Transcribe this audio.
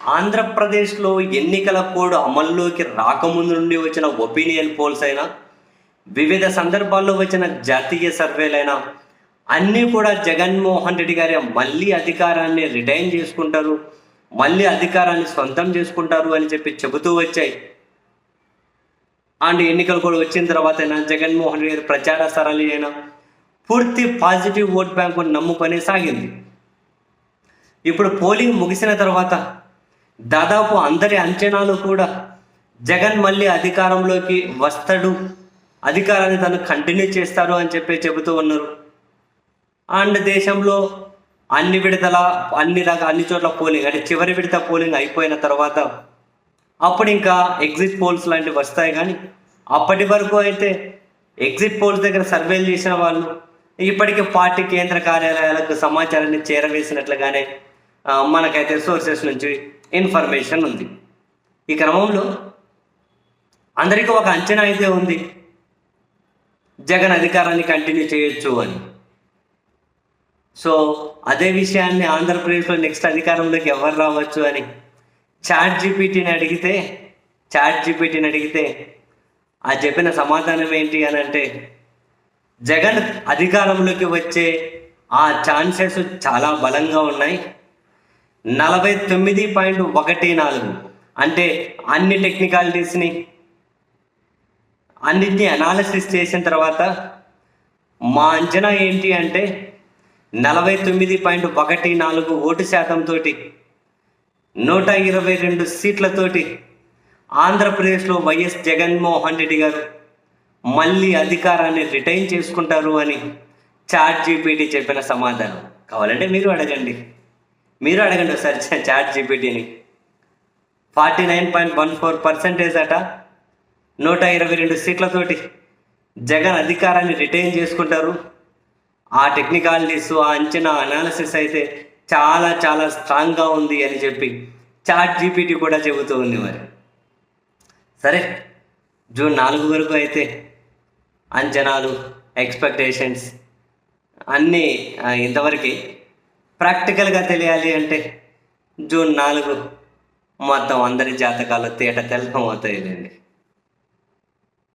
ఆంధ్రప్రదేశ్లో ఎన్నికల కోడ్ అమల్లోకి రాకముందు నుండి వచ్చిన ఒపీనియన్ పోల్స్ అయినా వివిధ సందర్భాల్లో వచ్చిన జాతీయ సర్వేలైనా అన్నీ కూడా జగన్మోహన్ రెడ్డి గారి మళ్ళీ అధికారాన్ని రిటైన్ చేసుకుంటారు మళ్ళీ అధికారాన్ని సొంతం చేసుకుంటారు అని చెప్పి చెబుతూ వచ్చాయి. అండ్ ఎన్నికలు కూడా వచ్చిన తర్వాత అయినా జగన్మోహన్ రెడ్డి గారి ప్రచార సరళి అయినా పూర్తి పాజిటివ్ ఓట్ బ్యాంకు నమ్ముకొని సాగింది. ఇప్పుడు పోలింగ్ ముగిసిన తర్వాత దాదాపు అందరి అంచనాలు కూడా జగన్ మళ్ళీ అధికారంలోకి వస్తాడు. అధికారాన్ని తను కంటిన్యూ చేస్తాడు అని చెప్పి చెబుతూ ఉన్నారు. అండ్ దేశంలో అన్ని విడతల అన్ని రకాల అన్ని చోట్ల పోలింగ్ అంటే చివరి విడత పోలింగ్ అయిపోయిన తర్వాత అప్పుడు ఇంకా ఎగ్జిట్ పోల్స్ లాంటివి వస్తాయి కానీ అప్పటి వరకు అయితే ఎగ్జిట్ పోల్స్ దగ్గర సర్వేలు చేసిన వాళ్ళు ఇప్పటికే పార్టీ కేంద్ర కార్యాలయాలకు సమాచారాన్ని చేరవేసినట్లుగానే మనకైతే సోర్సెస్ నుంచి ఇన్ఫర్మేషన్ ఉంది. ఈ క్రమంలో అందరికీ ఒక అంచనా అయితే ఉంది. జగన్ అధికారాన్ని కంటిన్యూ చేయొచ్చు అని. సో అదే విషయాన్ని ఆంధ్రప్రదేశ్లో నెక్స్ట్ అధికారంలోకి ఎవరు రావచ్చు అని చాట్ జీపీటీని అడిగితే చాట్ జీపీటీని అడిగితే ఆ చెప్పిన సమాధానం ఏంటి అని అంటే జగన్ అధికారంలోకి వచ్చే ఆ ఛాన్సెస్ చాలా బలంగా ఉన్నాయి. నలభై తొమ్మిది పాయింట్ ఒకటి నాలుగు. అంటే అన్ని టెక్నికాలిటీస్ని అన్నిటిని అనాలిసిస్ చేసిన తర్వాత మా అంచనా ఏంటి అంటే నలభై తొమ్మిది పాయింట్ ఒకటి నాలుగు ఓటు శాతంతో నూట ఇరవై రెండు సీట్లతోటి ఆంధ్రప్రదేశ్లో వైఎస్ జగన్మోహన్ రెడ్డి గారు మళ్ళీ అధికారాన్ని రిటైన్ చేసుకుంటారు అని చాట్ జీపీటీ చెప్పిన సమాధానం. కావాలంటే మీరు అడగండి. మీరు అడగండి ఒకసారి chat జీపీటీని. Forty nine point one four percentage అట. నూట ఇరవై రెండు సీట్లతోటి జగన్ అధికారాన్ని రిటైన్ చేసుకుంటారు. ఆ టెక్నికాలిటీస్ ఆ అంచనా అనాలిసిస్ అయితే చాలా చాలా స్ట్రాంగ్గా ఉంది అని చెప్పి చాట్ జీపీటీ కూడా చెబుతూ ఉంది మరి. సరే జూన్ నాలుగు వరకు అయితే అంచనాలు ఎక్స్పెక్టేషన్స్ అన్నీ ఇంతవరకు ప్రాక్టికల్గా తెలియాలి అంటే జూన్ నాలుగు మొత్తం అందరి జాతకాలు తేట తెల్లం అవుతాయిలేండి